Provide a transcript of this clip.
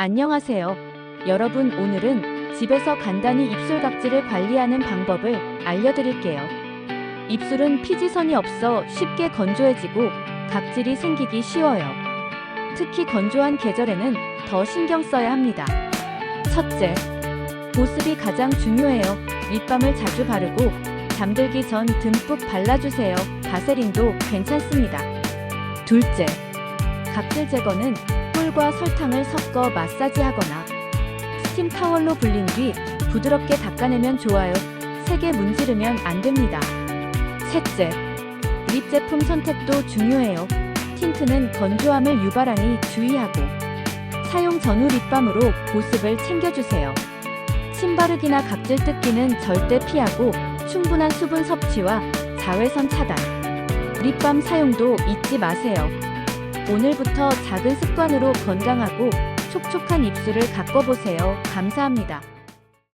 안녕하세요. 여러분, 오늘은 집에서 간단히 입술 각질을 관리하는 방법을 알려드릴게요. 입술은 피지선이 없어 쉽게 건조해지고 각질이 생기기 쉬워요. 특히 건조한 계절에는 더 신경 써야 합니다. 첫째, 보습이 가장 중요해요. 립밤을 자주 바르고 잠들기 전 듬뿍 발라주세요. 바세린도 괜찮습니다. 둘째, 각질 제거는 꿀과 설탕을 섞어 마사지하거나 스팀 타월로 불린 뒤 부드럽게 닦아내면 좋아요. 세게 문지르면 안 됩니다. 셋째, 립 제품 선택도 중요해요. 틴트는 건조함을 유발하니 주의하고 사용 전후 립밤으로 보습을 챙겨주세요. 침 바르기나 각질 뜯기는 절대 피하고 충분한 수분 섭취와 자외선 차단, 립밤 사용도 잊지 마세요. 오늘부터 작은 습관으로 건강하고 촉촉한 입술을 가꿔보세요. 감사합니다.